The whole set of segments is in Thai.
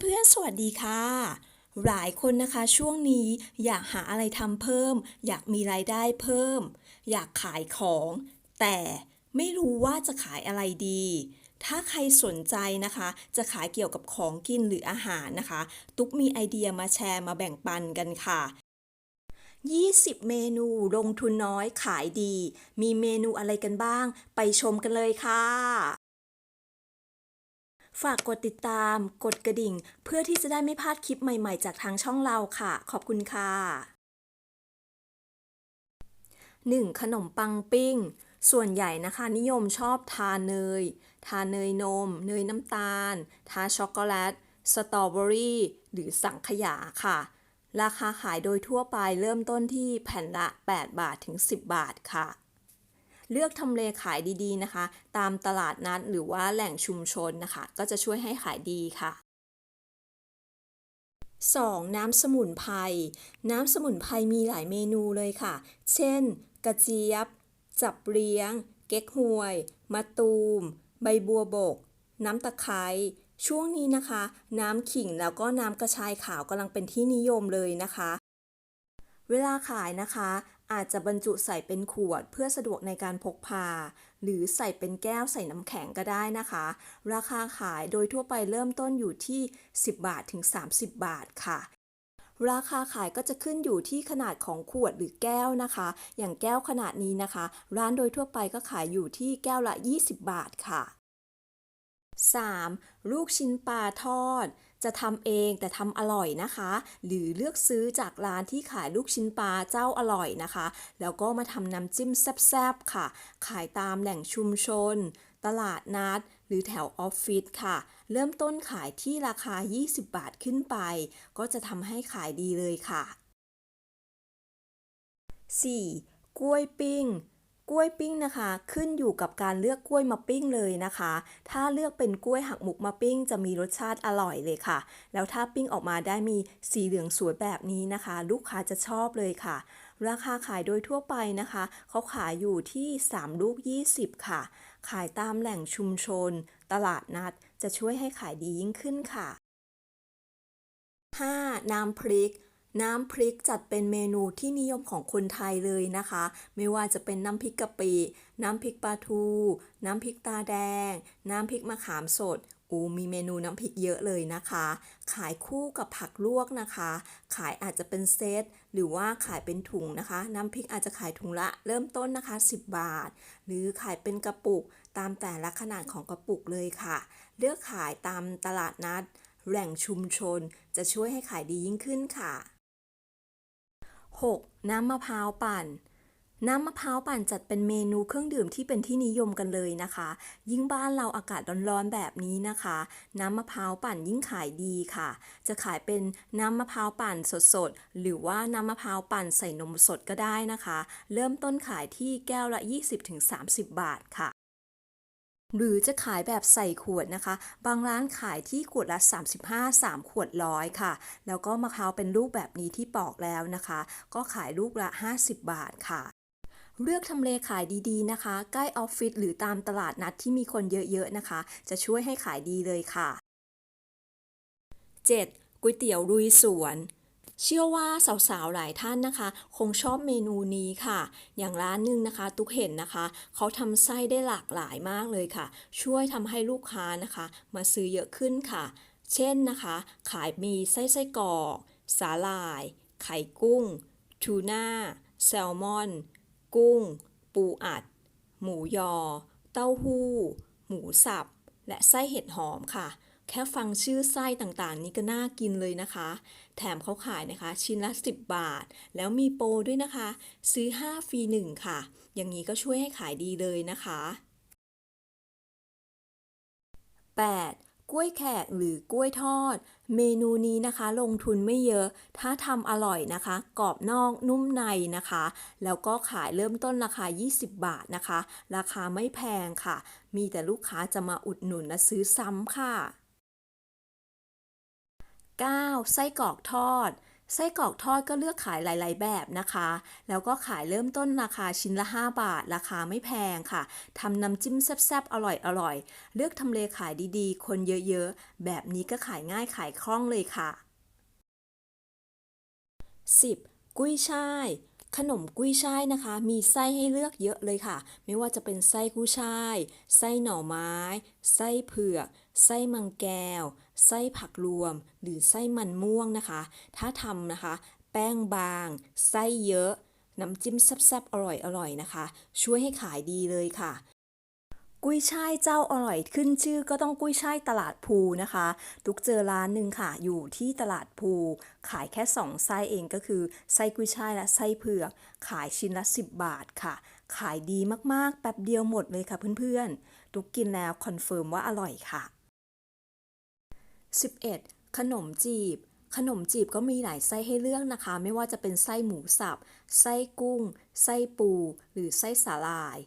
เพื่อนๆ สวัสดีค่ะ หลายคนนะคะช่วงนี้อยากหาอะไรทำเพิ่ม อยากมีรายได้เพิ่ม อยากขายของ แต่ไม่รู้ว่าจะขายอะไรดี ถ้าใครสนใจนะคะ จะขายเกี่ยวกับของกินหรืออาหารนะคะ ตุ๊กมีไอเดียมาแชร์มาแบ่งปันกันค่ะ 20 เมนูลงทุนน้อยขายดี มีเมนูอะไรกันบ้าง ไปชมกันเลยค่ะ ฝากกดติดตาม กดกระดิ่ง เพื่อที่จะได้ไม่พลาดคลิปใหม่ๆ จากทางช่องเราค่ะ ขอบคุณค่ะ 1. ขนมปังปิ้ง ส่วนใหญ่นะคะ นิยมชอบทาเนย ทาเนยนม เนยน้ำตาล ทาช็อกโกแลต สตรอเบอรี่ หรือสังขยาค่ะ ราคาขายโดยทั่วไปเริ่มต้นที่แผ่นละ 8 บาทถึง 10 บาทค่ะ เลือกทำเลขายดีๆนะคะ ตามตลาดนัดหรือว่าแหล่งชุมชนนะคะ ก็จะช่วยให้ขายดีค่ะ 2. น้ำสมุนไพร น้ำสมุนไพรมีหลายเมนูเลยค่ะ เช่น กระเจี๊ยบ จับเลี้ยง เก๊กฮวย มะตูม ใบบัวบก น้ำตะไคร้ช่วงนี้นะคะ น้ำขิงแล้วก็น้ำกระชายขาวกำลังเป็นที่นิยมเลยนะคะ เวลาขายนะคะ อาจจะบรรจุใส่เป็นขวดเพื่อสะดวกในการพกพา หรือใส่เป็นแก้วใส่น้ำแข็งก็ได้นะคะ ราคาขายโดยทั่วไปเริ่มต้นอยู่ที่ 10 บาทถึง 30 บาทค่ะ ราคาขายก็จะขึ้นอยู่ที่ขนาดของขวดหรือแก้วนะคะ อย่างแก้วขนาดนี้นะคะ ร้านโดยทั่วไปก็ขายอยู่ที่แก้วละ 20 บาทค่ะ 3. ลูกชิ้นปลาทอด จะทำเองแต่ทำอร่อยนะคะ หรือเลือกซื้อจากร้านที่ขายลูกชิ้นปลาเจ้าอร่อยนะคะ แล้วก็มาทำน้ำจิ้มแซ่บๆค่ะ ขายตามแหล่งชุมชน ตลาดนัด หรือแถวออฟฟิศค่ะ เริ่มต้นขายที่ราคา 20 บาทขึ้นไป ก็จะทำให้ขายดีเลยค่ะ 4. กล้วยปิ้ง กล้วยปิ้งนะคะ ขึ้นอยู่กับการเลือกกล้วยมาปิ้งเลยนะคะ ถ้าเลือกเป็นกล้วยหักมุกมาปิ้ง จะมีรสชาติอร่อยเลยค่ะ แล้วถ้าปิ้งออกมาได้มีสีเหลืองสวยแบบนี้นะคะ ลูกค้าจะชอบเลยค่ะ ราคาขายโดยทั่วไปนะคะ เขาขายอยู่ที่ 3 ลูก 20 ค่ะ ขายตามแหล่งชุมชน ตลาดนัดจะช่วยให้ขายดียิ่งขึ้นค่ะ 5. น้ำพริก น้ำพริกจัดเป็นเมนูที่นิยมของคนไทยเลยนะคะ ไม่ว่าจะเป็นน้ำพริกกะปิ น้ำพริกปลาทู น้ำพริกตาแดง น้ำพริกมะขามสดอูมีเมนูน้ำพริกเยอะเลยนะคะ ขายคู่กับผักลวกนะคะ ขายอาจจะเป็นเซต หรือว่าขายเป็นถุงนะคะ น้ำพริกอาจจะขายถุงละเริ่มต้นนะคะ 10 บาท หรือขายเป็นกระปุกตามแต่ละขนาดของกระปุกเลยค่ะ เลือกขายตามตลาดนัด แหล่งชุมชน จะช่วยให้ขายดียิ่งขึ้นค่ะ 6. น้ำมะพร้าวปั่น น้ำมะพร้าวปั่นจัดเป็นเมนูเครื่องดื่มที่เป็นที่นิยมกันเลยนะคะ ยิ่งบ้านเราอากาศร้อนๆแบบนี้นะคะ น้ำมะพร้าวปั่นยิ่งขายดีค่ะ จะขายเป็นน้ำมะพร้าวปั่นสดๆ หรือว่าน้ำมะพร้าวปั่นใส่นมสดก็ได้นะคะ เริ่มต้นขายที่แก้วละ 20-30 บาทค่ะ หรือจะขายแบบใส่ขวดนะคะ บางร้านขายที่ขวดละ 35 3 ขวดร้อยค่ะ แล้วก็มะพร้าวเป็นลูกแบบนี้ที่ปอกแล้วนะคะ ก็ขายลูกละ 50 บาทค่ะเลือกทำเลขายดีๆนะคะ ใกล้ออฟฟิศหรือตามตลาดนัดที่มีคนเยอะๆนะคะ จะช่วยให้ขายดีเลยค่ะ 7. ก๋วยเตี๋ยวลุยสวน เชื่อว่าสาวๆ หลายท่านนะคะ คงชอบเมนูนี้ค่ะ อย่างร้านนึงนะคะ ตุกเห็นนะคะ เขาทำไส้ได้หลากหลายมากเลยค่ะ ช่วยทำให้ลูกค้านะคะ มาซื้อเยอะขึ้นค่ะ เช่นนะคะ ขายมีไส้ไส้กรอกสาหร่าย ไข่กุ้ง ทูน่า แซลมอน กุ้ง ปูอัด หมูยอ เต้าหู้ หมูสับ และไส้เห็ดหอมค่ะ แค่ฟังชื่อไส้ต่างๆ นี้ก็น่ากินเลยนะคะ แถมเขาขายนะคะ ชิ้นละ 10 บาท แล้วมีโปรด้วยนะคะ ซื้อ 5 ฟรี 1 ค่ะ อย่างนี้ก็ช่วยให้ขายดีเลยนะคะ 8. กล้วยแขกหรือกล้วยทอด เมนูนี้นะคะ ลงทุนไม่เยอะ ถ้าทำอร่อยนะคะ กรอบนอกนุ่มในนะคะ แล้วก็ขายเริ่มต้นราคา 20 บาทนะคะ ราคาไม่แพงค่ะ มีแต่ลูกค้าจะมาอุดหนุนและซื้อซ้ำค่ะ 9. ไส้กรอกทอด ไส้กรอกทอดก็เลือกขายหลาย ๆ แบบนะคะ แล้วก็ขายเริ่มต้นราคาชิ้นละ 5 บาท ราคาไม่แพงค่ะทำน้ำจิ้มแซ่บๆ อร่อยๆ เลือกทำเลขายดีๆ คนเยอะๆ แบบนี้ก็ขายง่ายขายคล่องเลยค่ะ 10. กุ้ยช่ายขนมกุ้ยช่ายนะคะ มีไส้ให้เลือกเยอะเลยค่ะ ไม่ว่าจะเป็นไส้กุ้ยช่าย ไส้หน่อไม้ ไส้เผือก ไส้มังแก้ว ไส้ผักรวม หรือไส้มันม่วงนะคะ ถ้าทำนะคะ แป้งบาง ไส้เยอะ น้ำจิ้มแซ่บๆ อร่อยๆนะคะ ช่วยให้ขายดีเลยค่ะกุ้ยช่ายเจ้าอร่อยขึ้นชื่อก็ต้องกุ้ยช่ายตลาดภูนะคะ ทุกเจอร้านหนึ่งค่ะ อยู่ที่ตลาดภูขายแค่ 2 ไส้เองก็คือ ไส้กุ้ยช่ายและไส้เผือก ขายชิ้นละ 10 บาทค่ะ ขายดีมากๆ แป๊บเดียวหมดเลยค่ะเพื่อนๆ ทุกกินแล้วคอนเฟิร์มว่าอร่อยค่ะ 11. ขนมจีบ ขนมจีบก็มีหลายไส้ให้เลือกนะคะ ไม่ว่าจะเป็นไส้หมูสับ ไส้กุ้ง ไส้ปู หรือไส้สาลาย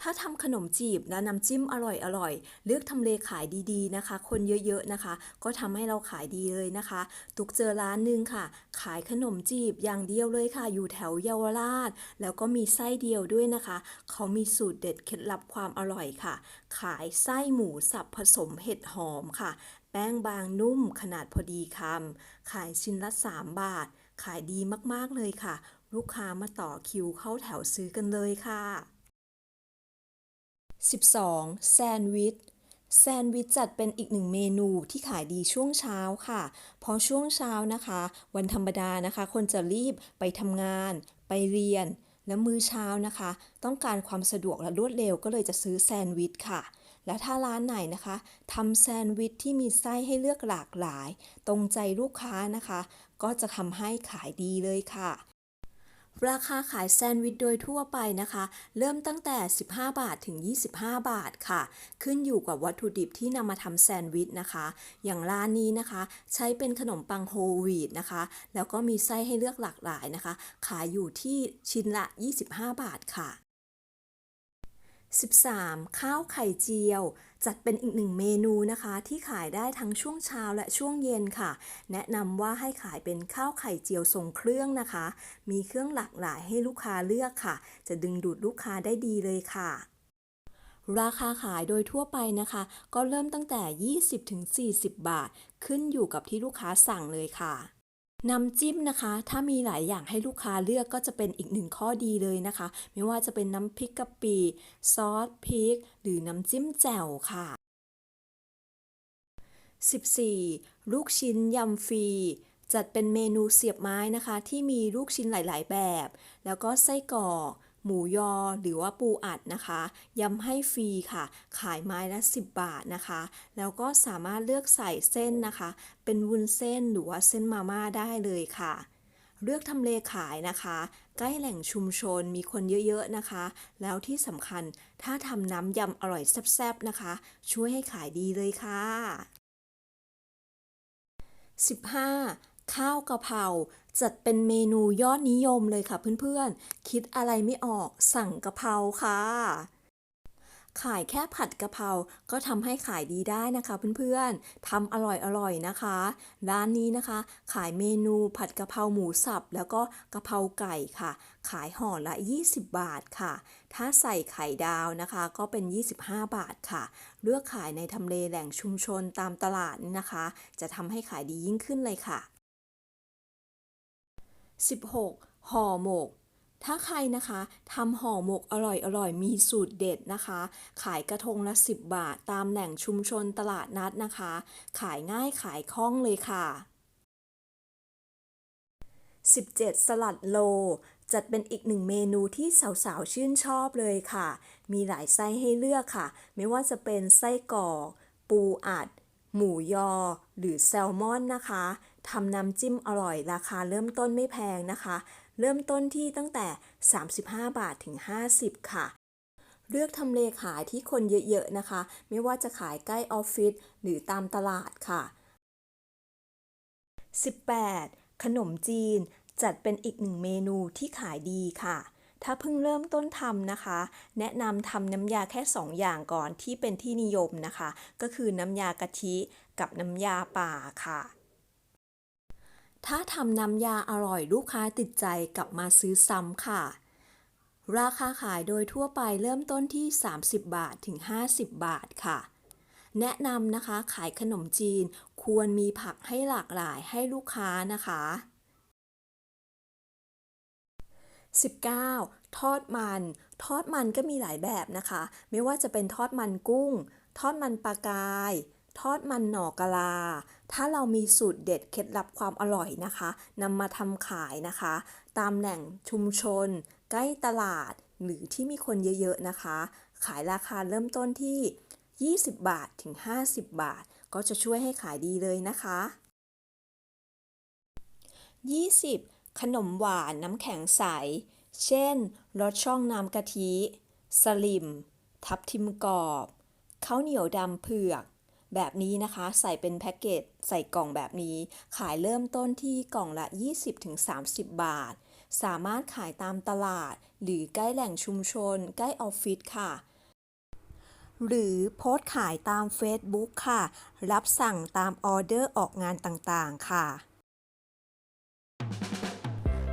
ถ้าทำขนมจีบและน้ำจิ้มอร่อยๆเลือกทำเลขายดีๆนะคะ คนเยอะๆนะคะ ก็ทำให้เราขายดีเลยนะคะ ตุกเจอร้านหนึ่งค่ะ ขายขนมจีบอย่างเดียวเลยค่ะ อยู่แถวเยาวราช แล้วก็มีไส้เดียวด้วยนะคะ เขามีสูตรเด็ดเคล็ดลับความอร่อยค่ะ ขายไส้หมูสับผสมเห็ดหอมค่ะ แป้งบางนุ่มขนาดพอดีคำ ขายชิ้นละ 3 บาท ขายดีมากๆเลยค่ะ ลูกค้ามาต่อคิวเข้าแถวซื้อกันเลยค่ะ 12. แซนด์วิชแซนด์วิชจัดเป็นอีกหนึ่งเมนูที่ขายดีช่วงเช้าค่ะพราะช่วงเช้านะคะ วันธรรมดานะคะ คนจะรีบไปทำงาน ไปเรียน และมื้อเช้านะคะ ต้องการความสะดวกและรวดเร็วก็เลยจะซื้อแซนด์วิชค่ะ และถ้าร้านไหนนะคะทำแซนด์วิชที่มีไส้ให้เลือกหลากหลาย ตรงใจลูกค้านะคะ ก็จะทำให้ขายดีเลยค่ะราคาขายแซนด์วิชโดยทั่วไปนะคะ เริ่มตั้งแต่ 15 บาทถึง 25 บาทค่ะ ขึ้นอยู่กับวัตถุดิบที่นำมาทำแซนด์วิชนะคะ อย่างร้านนี้นะคะ ใช้เป็นขนมปังโฮลวีตนะคะ แล้วก็มีไส้ให้เลือกหลากหลายนะคะ ขายอยู่ที่ชิ้นละ 25 บาทค่ะ 13. ข้าวไข่เจียว จัดเป็นอีกหนึ่งเมนูนะคะ ที่ขายได้ทั้งช่วงเช้าและช่วงเย็นค่ะ แนะนำว่าให้ขายเป็นข้าวไข่เจียวทรงเครื่องนะคะ มีเครื่องหลากหลายให้ลูกค้าเลือกค่ะ จะดึงดูดลูกค้าได้ดีเลยค่ะ ราคาขายโดยทั่วไปนะคะ ก็เริ่มตั้งแต่ 20-40 บาท ขึ้นอยู่กับที่ลูกค้าสั่งเลยค่ะ น้ำจิ้มนะคะ ถ้ามีหลายอย่างให้ลูกค้าเลือกก็จะเป็นอีกหนึ่งข้อดีเลยนะคะ ไม่ว่าจะเป็นน้ำพริกกะปิซอสพริก หรือน้ำจิ้มแจ่วค่ะ 14. ลูกชิ้นยำฟรี จัดเป็นเมนูเสียบไม้นะคะ ที่มีลูกชิ้นหลาย ๆ แบบ แล้วก็ไส้กรอก หมูยอหรือว่าปูอัดนะคะยำให้ฟรีค่ะ ขายไม้ละ 10 บาทนะคะ แล้วก็สามารถเลือกใส่เส้นนะคะ เป็นวุ้นเส้นหรือว่าเส้นมาม่าได้เลยค่ะ เลือกทำเลขายนะคะ ใกล้แหล่งชุมชนมีคนเยอะๆนะคะ แล้วที่สำคัญถ้าทำน้ำยำอร่อยแซ่บๆนะคะ ช่วยให้ขายดีเลยค่ะ 15. ข้าวกะเพราจัดเป็นเมนูยอดนิยมเลยค่ะเพื่อนๆ คิดอะไรไม่ออกสั่งกะเพราค่ะ ขายแค่ผัดกะเพราก็ทำให้ขายดีได้นะคะเพื่อนๆทำอร่อยๆนะคะ ร้านนี้นะคะ ขายเมนูผัดกะเพราหมูสับ แล้วก็กะเพราไก่ค่ะ ขายห่อละ 20 บาทค่ะ ถ้าใส่ไข่ดาวนะคะ ก็เป็น 25 บาทค่ะ เลือกขายในทำเลแหล่งชุมชนตามตลาดนี่นะคะ จะทำให้ขายดียิ่งขึ้นเลยค่ะ 16. ห่อหมก ถ้าใครนะคะทำห่อหมกอร่อยๆมีสูตรเด็ดนะคะ ขายกระทงละ 10 บาทตามแหล่งชุมชนตลาดนัดนะคะ ขายง่ายขายคล่องเลยค่ะ 17. สลัดโล จัดเป็นอีกหนึ่งเมนูที่สาวๆ ชื่นชอบเลยค่ะ มีหลายไส้ให้เลือกค่ะ ไม่ว่าจะเป็นไส้กรอก ปูอัด หมูยอ หรือแซลมอนนะคะทำน้ำจิ้มอร่อยราคาเริ่มต้นไม่แพงนะคะ เริ่มต้นที่ตั้งแต่ 35 บาทถึง 50 ค่ะ เลือกทำเลขายที่คนเยอะๆนะคะ ไม่ว่าจะขายใกล้ออฟฟิศหรือตามตลาดค่ะ 18. ขนมจีนจัดเป็นอีกหนึ่งเมนูที่ขายดีค่ะ ถ้าเพิ่งเริ่มต้นทำนะคะ แนะนำทำน้ำยาแค่ 2 อย่างก่อนที่เป็นที่นิยมนะคะ ก็คือน้ำยากะทิกับน้ำยาป่าค่ะถ้าทำน้ำยาอร่อยลูกค้าติดใจกลับมาซื้อซ้ำค่ะ ราคาขายโดยทั่วไปเริ่มต้นที่ 30 บาทถึง 50 บาทค่ะ แนะนำนะคะขายขนมจีนควรมีผักให้หลากหลายให้ลูกค้านะคะ 19. ทอดมัน ทอดมันก็มีหลายแบบนะคะ ไม่ว่าจะเป็นทอดมันกุ้ง ทอดมันปลากาย ทอดมันหน่อกะลา ถ้าเรามีสูตรเด็ดเคล็ดลับความอร่อยนะคะนำมาทำขายนะคะ ตามแหล่งชุมชน ใกล้ตลาดหรือที่มีคนเยอะๆนะคะ ขายราคาเริ่มต้นที่ 20 บาทถึง 50 บาท ก็จะช่วยให้ขายดีเลยนะคะ 20. ขนมหวานน้ำแข็งใส เช่น รสช่องน้ำกะทิ สลิม ทับทิมกรอบข้าวเหนียวดำเผือก แบบนี้นะคะ ใส่เป็นแพ็กเกจใส่กล่องแบบนี้ ขายเริ่มต้นที่กล่องละ 20-30 บาท สามารถขายตามตลาด หรือใกล้แหล่งชุมชน ใกล้ออฟฟิศค่ะหรือโพสต์ขายตาม Facebook ค่ะ รับสั่งตามออเดอร์ออกงานต่างๆ ค่ะ